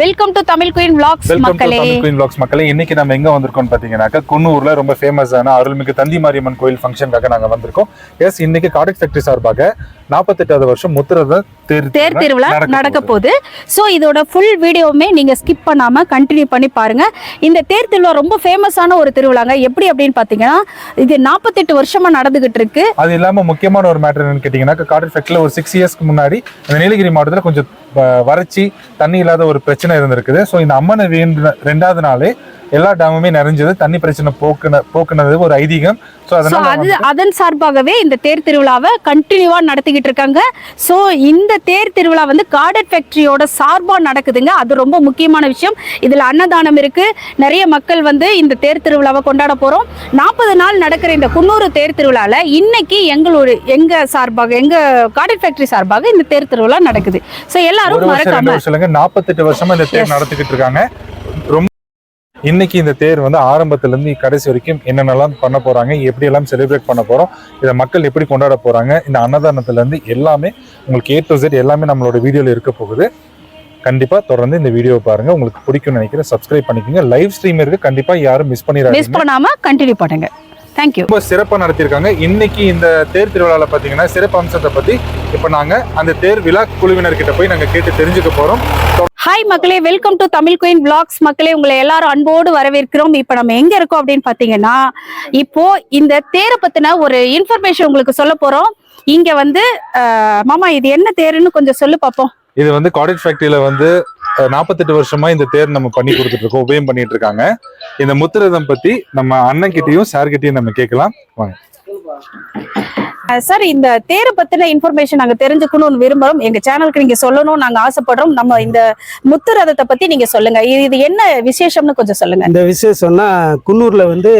Welcome to Tamil queen to மக்களே. Tamil queen vlogs மக்களே. இன்னைக்கு நம்ம எங்க வந்திருக்கோம் பாத்தீங்கன்னாக்கா குன்னூர்ல ரொம்ப ஃபேமஸான அருள்மிகு தந்தி மாரியம்மன் கோயில் ஃபங்க்ஷனுக்காக நாங்க வந்திருக்கோம். எஸ் இன்னைக்கு காடெக் ஃபேக்டரி சார்பாக நாற்பத்தெட்டாவது வருஷம் முத்துரத தேர் தேர் திருவிழா நடக்க போகுது. ஸோ இதோட ஃபுல் வீடியோவுமே நீங்க ஸ்கிப் பண்ணாம கண்டினியூ பண்ணி பாருங்க. இந்த தேர் திருவிழா ரொம்ப ஃபேமஸான ஒரு திருவிழாங்க. எப்படி அப்படின்னு பாத்தீங்கன்னா இது நாற்பத்தெட்டு வருஷமா நடந்துகிட்டு இருக்கு. அது இல்லாம முக்கியமான ஒரு மேட்டர் என்னன்னு கேட்டீங்கன்னாக்கா ஃபேக்டரியில ஒரு சிக்ஸ் இயர்ஸ்க்கு முன்னாடி அந்த நீலகிரி மாவட்டத்துல கொஞ்சம் வறட்சி தண்ணி இல்லாத ஒரு பிரச்சனை இருந்திருக்குது. ஸோ இந்த அம்மனை வேண்ட ரெண்டாவது நாளே எல்லா டேமுமே நிறைஞ்சது. தண்ணி பிரச்சனை போக்குன போக்குனது ஒரு ஐதீகம். ஸோ அது அதன் சார்பாகவே இந்த தேர் திருவிழாவை கண்டினியூவா நடத்திக்கிட்டு இருக்காங்க. ஸோ இந்த தேர் திருவிழா வந்து கார்டன் ஃபேக்டரியோட சார்பா நடக்குதுங்க. அது ரொம்ப முக்கியமான விஷயம். இதுல அன்னதானம் இருக்கு. நிறைய மக்கள் வந்து இந்த தேர் திருவிழாவை கொண்டாட போறோம். நாற்பது நாள் நடக்கிற இந்த குன்னூர் தேர் திருவிழால இன்னைக்கு எங்களோட எங்க சார்பாக எங்க கார்டன் ஃபேக்டரி சார்பாக இந்த தேர் திருவிழா நடக்குது. ஸோ எல்லாரும் மறக்காம இல்லைங்க. நாற்பத்தெட்டு வருஷமா இந்த தேர். நடத்திக்கிட்டு இருக்காங்க. ரொம்ப இன்னைக்கு இந்த தேர் வந்து ஆரம்பத்துல இருந்து கடைசி வரைக்கும் என்னென்னலாம் பண்ண போறாங்க எப்படி எல்லாம் செலிப்ரேட் பண்ண போறோம் இதை மக்கள் எப்படி கொண்டாட போறாங்க இந்த அன்னதானத்துல இருந்து எல்லாமே உங்களுக்கு ஏ டு Z எல்லாமே நம்மளோட வீடியோல இருக்க போகுது. கண்டிப்பா தொடர்ந்து இந்த வீடியோ பாருங்க. உங்களுக்கு பிடிக்கும்னு நினைக்கிறேன். சப்ஸ்கிரைப் பண்ணிக்கோங்க. லைவ் ஸ்ட்ரீம் இருக்கு. கண்டிப்பா யாரும் மிஸ் மிஸ் பண்ணிடாதீங்க பண்ணாம கண்டினியூ பண்ணுங்க. தேங்க்யூ ரொம்ப சிறப்பா நடத்தியிருக்காங்க. இன்னைக்கு இந்த தேர் திருவிழால பாத்தீங்கன்னா சிறப்பு அம்சத்தை பத்தி இப்ப நாங்க அந்த தேர் விழா குழுவினர்கிட்ட போய் நாங்க கேட்டு தெரிஞ்சுக்க போறோம். ஹாய் மக்களே. Welcome to Tamil queen blogs மக்களே உங்களை எல்லாரும் அன்போடு வரவேற்கிறோம். இப்போ நம்ம எங்க இருக்கோம் அப்படின்னு பாத்தீங்கன்னா இப்போ இந்த தேரை பத்தின ஒரு இன்ஃபர்மேஷன் உங்களுக்கு சொல்ல போறோம். இங்க வந்து மாமா இது என்ன தேருன்னு கொஞ்சம் சொல்லு பார்ப்போம் இது வந்து காடேஜ் ஃபேக்டரியில வந்து நாற்பத்தெட்டு வருஷமா இந்த தேர் நம்ம பண்ணி கொடுத்துட்டு இருக்கோம். உபயம் பண்ணிட்டு இருக்காங்க. இந்த முத்துரதம் பத்தி நம்ம அண்ணன் கிட்டையும் சார் கிட்டையும் நம்ம கேட்கலாம். வாங்க. சார் இந்த தேரை பத்தின இன்ஃபர்மேஷன் நாங்க தெரிஞ்சுக்கணும்னு விரும்புறோம். எங்க சேனலுக்கு நீங்க சொல்லணும்னு நாங்க ஆசைப்படுறோம். நம்ம இந்த முத்து ரதத்தை பத்தி நீங்க சொல்லுங்க. இது என்ன விசேஷம்னு கொஞ்சம் சொல்லுங்க. இந்த விசேஷம்னா குன்னூர்ல வந்து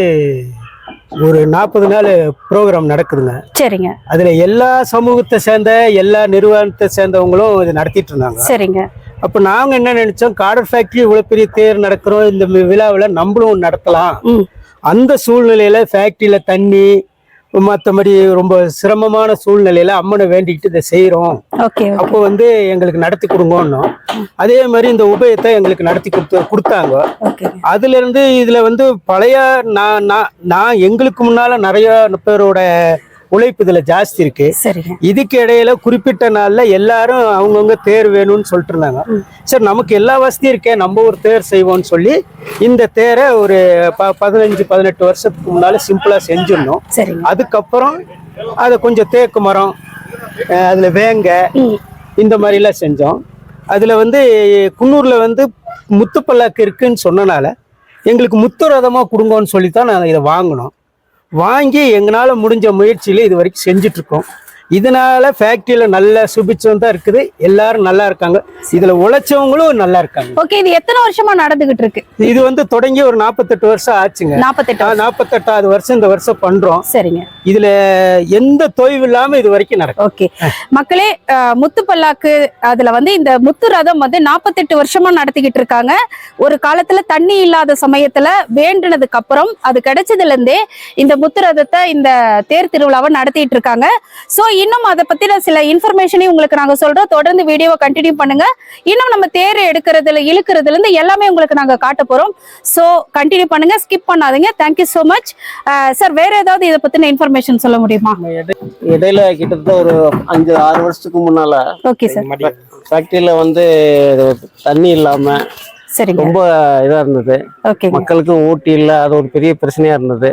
ஒரு நாற்பது நாள் ப்ரோக்ராம் நடக்குதுங்க. சரிங்க. அதுல எல்லா சமூகத்தை சேர்ந்த எல்லா நிறுவனத்தை சேர்ந்தவங்களும் இது நடத்திட்டு இருந்தாங்க. சரிங்க. அப்ப நாங்க என்ன நினைச்சோம்? காடர் ஃபேக்டரி இவ்வளவு பெரிய தேர் நடக்கிறோம். இந்த விழாவுல நம்மளும் நடத்தலாம். அந்த சூழ்நிலையில ஃபேக்டரியில தண்ணி மற்றபடி ரொம்ப சிரமமான சூழ்நிலையில அம்மனை வேண்டிக்கிட்டு இதை செய்றோம். ஓகே அப்போ வந்து எங்களுக்கு நடத்தி கொடுங்கன்னோம் அதே மாதிரி இந்த உபயத்தை எங்களுக்கு நடத்தி கொடுத்து கொடுத்தாங்க. அதுல இருந்து இதுல வந்து பழைய நான் நான் நான் எங்களுக்கு முன்னால நிறைய பேரோட உழைப்பு இதுல ஜாஸ்தி இருக்கு. இதுக்கு இடையில குறிப்பிட்ட நாள்ல எல்லாரும் அவங்கவுங்க தேர் வேணும்னு சொல்லிட்டு இருந்தாங்க. சரி நமக்கு எல்லா வசதியும் இருக்கே நம்ம ஒரு தேர் செய்வோம்னு சொல்லி இந்த தேரை ஒரு ப பதினஞ்சு பதினெட்டு வருஷத்துக்கு முன்னால சிம்பிளா சரிங்க. அதுக்கப்புறம் அதை கொஞ்சம் தேக்கு மரம் அதுல வேங்க இந்த மாதிரிலாம் செஞ்சோம். அதில் வந்து குன்னூரில் வந்து முத்து பல்லாக்கு இருக்குன்னு சொன்னனால எங்களுக்கு முத்து ரதமாக கொடுங்கன்னு சொல்லி தான் நான் இதை வாங்கினோம். வாங்கி எங்களால் முடிஞ்ச முயற்சியில் இது வரைக்கும் செஞ்சிட்ருக்கோம் இதனால ஃபேக்ட்ரியில் நல்ல சுபிச்சம் தான் இருக்குது. எல்லாரும் நல்லா இருக்காங்க. இதில் உழைச்சவங்களும் நல்லா இருக்காங்க. ஓகே இது எத்தனை வருஷமா நடந்துகிட்டு இருக்கு? இது வந்து தொடங்கி ஒரு நாற்பத்தெட்டு வருஷம் ஆச்சுங்க. நாற்பத்தெட்டு. நாற்பத்தெட்டாவது வருஷம் இந்த வருஷம் பண்ணுறோம் சரிங்க. இதில் எந்த தொய்வு இல்லாமல் இது வரைக்கும் நடக்கும். ஓகே மக்களே முத்து பல்லாக்கு அதுல வந்து இந்த முத்து ரதம் வந்து நாற்பத்தெட்டு வருஷமா நடத்திக்கிட்டு இருக்காங்க. ஒரு காலத்துல தண்ணி இல்லாத சமயத்துல வேண்டுனதுக்கு அப்புறம் அது கிடைச்சதுல இருந்தே இந்த முத்து ரதத்தை இந்த தேர் திருவிழாவை நடத்திட்டு இருக்காங்க. சோ இன்னும் அதை பத்தின சில இன்ஃபர்மேஷனையும் உங்களுக்கு நாங்க சொல்றோம். தொடர்ந்து வீடியோவை கண்டினியூ பண்ணுங்க. இன்னும் நம்ம தேர் எடுக்கிறதுல இழுக்கிறதுல இருந்து எல்லாமே உங்களுக்கு நாங்க காட்ட போறோம். சோ கண்டினியூ பண்ணுங்க. ஸ்கிப் பண்ணாதீங்க. Thank you so much sir வேற ஏதாவது இதை பத்தின இன்ஃபர்மேஷன் சொல்ல முடியுமா? இடையில கிட்டத்தட்ட ஒரு அஞ்சு ஆறு வருஷத்துக்கு முன்னால ஓகே சார் ஃபேக்டரியில வந்து தண்ணி இல்லாம ரொம்ப இதா இருந்தது. ஓகேங்க மக்களுக்கு ஊட்டி இல்ல அது ஒரு பெரிய பிரச்சனையா இருந்தது.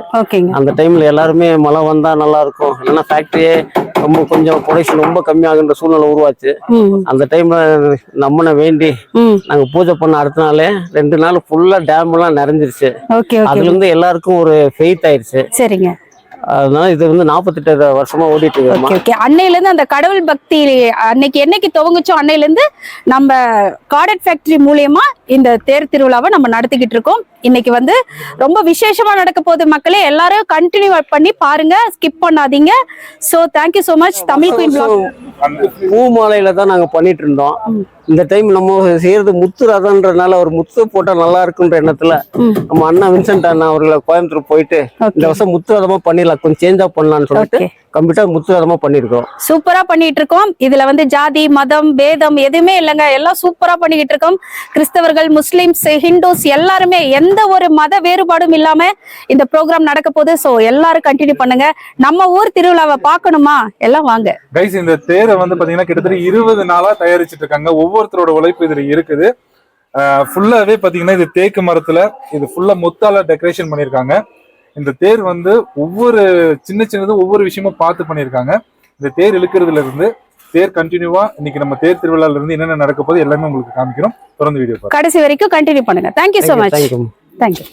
அந்த டைம்ல எல்லாருமே மழை வந்தா நல்லா இருக்கும். இல்லைன்னா ஃபேக்டரியே ரொம்ப கொஞ்சம் ப்ரொடக்ஷன் ரொம்ப கம்மியாகுன்ற சூழ்நிலை உருவாச்சு. அந்த டைம்ல நம்மனை வேண்டி நாங்க பூஜை பண்ண அடுத்த நாளே ரெண்டு நாள் ஃபுல்லா டேம் எல்லாம் நிறைஞ்சிருச்சு. அதுல இருந்து எல்லாருக்கும் ஒரு ஃபெய்த் ஆயிடுச்சு சரிங்க. அதனால இது வந்து நாற்பத்தெட்டு வருஷமா ஓடிட்டு இருக்கு ஓகே. அன்னையில இருந்து அந்த கடவுள் பக்தி அன்னைக்கு என்னைக்கு துவங்குச்சோ அன்னையில இருந்து நம்ம காடட் ஃபேக்டரி மூலியமா இந்த தேர் திருவிழாவை நம்ம நடத்திக்கிட்டு இருக்கோம். இன்னைக்கு வந்து ரொம்ப விசேஷமா நடக்க போகுது மக்களே. எல்லாரும் கண்டினியூ பண்ணி பாருங்க. ஸ்கிப் பண்ணாதீங்க. So thank you so much Tamil queen பூ மாலையில தான் நாங்க பண்ணிட்டு இருந்தோம். இந்த டைம் நம்ம செய்யறது முத்து ரதம்ன்றதுனால ஒரு முத்து போட்டா நல்லா இருக்குன்ற எண்ணத்துல. நம்ம அண்ணா வின்சென்ட் அண்ணா அவர்களை கோயம்புத்தூர் போயிட்டு இந்த வருஷம் முத்து ரதமா பண்ணிடலாம். கொஞ்சம் சேஞ்சா பண்ணலாம்னு சொல்லிட்டு கம்ப்யூட்டர் முத்து ரதமா பண்ணிருக்கோம் சூப்பரா பண்ணிட்டு இருக்கோம். இதுல வந்து ஜாதி மதம் பேதம் எதுவுமே இல்லைங்க. எல்லாம் சூப்பரா பண்ணிக்கிட்டு இருக்கோம். கிறிஸ்தவர்கள் முஸ்லிம்ஸ் ஹிந்துஸ் எல்லாருமே எந்த ஒரு மத வேறுபாடும் இல்லாம இந்த ப்ரோக்ராம் நடக்க போகுது. சோ எல்லாரும் கண்டினியூ பண்ணுங்க. நம்ம ஊர் திருவிழாவை பார்க்கணுமா? எல்லாம் வாங்க. கைஸ் இந்த தேரை வந்து பாத்தீங்கன்னா கிட்டத்தட்ட இருபது நாளா தயாரிச்சிட்டு இருக்காங்க. ஒவ்வொருத்தரோட உழைப்பு இதுல இருக்குது. ஃபுல்லாவே பாத்தீங்கன்னா இது தேக்கு மரத்துல இது ஃபுல்லா முத்தால டெக்கரேஷன் பண்ணிருக்காங்க இந்த தேர் வந்து ஒவ்வொரு சின்ன சின்னதும் ஒவ்வொரு விஷயமும் பார்த்து பண்ணிருக்காங்க இந்த தேர் இழுக்கிறதுல இருந்து தேர் கண்டினியூவா இன்னைக்கு நம்ம தேர் திருவிழால இருந்து என்னென்ன நடக்க போகுது எல்லாமே உங்களுக்கு காமிக்கிறோம். தொடர்ந்து வீடியோ பாருங்க கடைசி வரைக்கும் கண்டினியூ பண்ணுங்க. Thank you so much thank you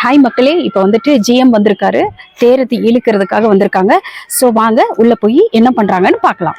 hi மக்களே. இப்போ வந்துட்டு ஜிஎம் வந்திருக்காரு. தேரத்தை இழுக்கிறதுக்காக வந்திருக்காங்க. ஸோ வாங்க உள்ள போய் என்ன பண்றாங்கன்னு பார்க்கலாம்.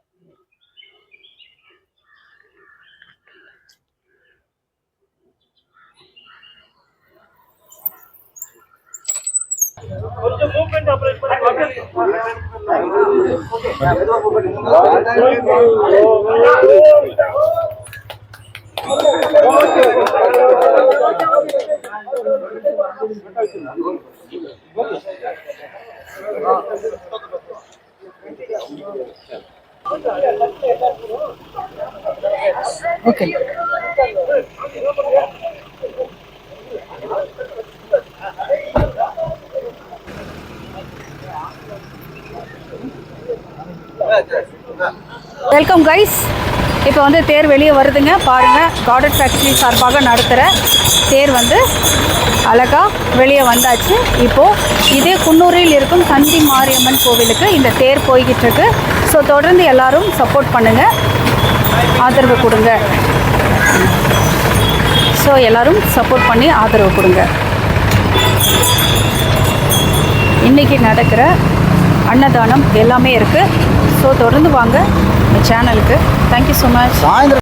ஓகே வெல்கம் கைஸ் இப்போ வந்து தேர் வெளியே வருதுங்க. பாருங்கள் கார்டன் ஃபேக்ட்ரி சார்பாக நடத்துகிற தேர் வந்து அழகா வெளியே வந்தாச்சு. இப்போது இதே குன்னூரில் இருக்கும் சந்தி மாரியம்மன் கோவிலுக்கு இந்த தேர் போய்கிட்டு இருக்கு ஸோ தொடர்ந்து எல்லாரும் சப்போர்ட் பண்ணுங்கள் ஆதரவு கொடுங்க. ஸோ எல்லோரும் சப்போர்ட் பண்ணி ஆதரவு கொடுங்க. இன்றைக்கி நடக்கிற அன்னதானம் எல்லாமே இருக்குது ஸோ தொடர்ந்து வாங்க இந்த சேனலுக்கு தேங்க்யூ ஸோ மச்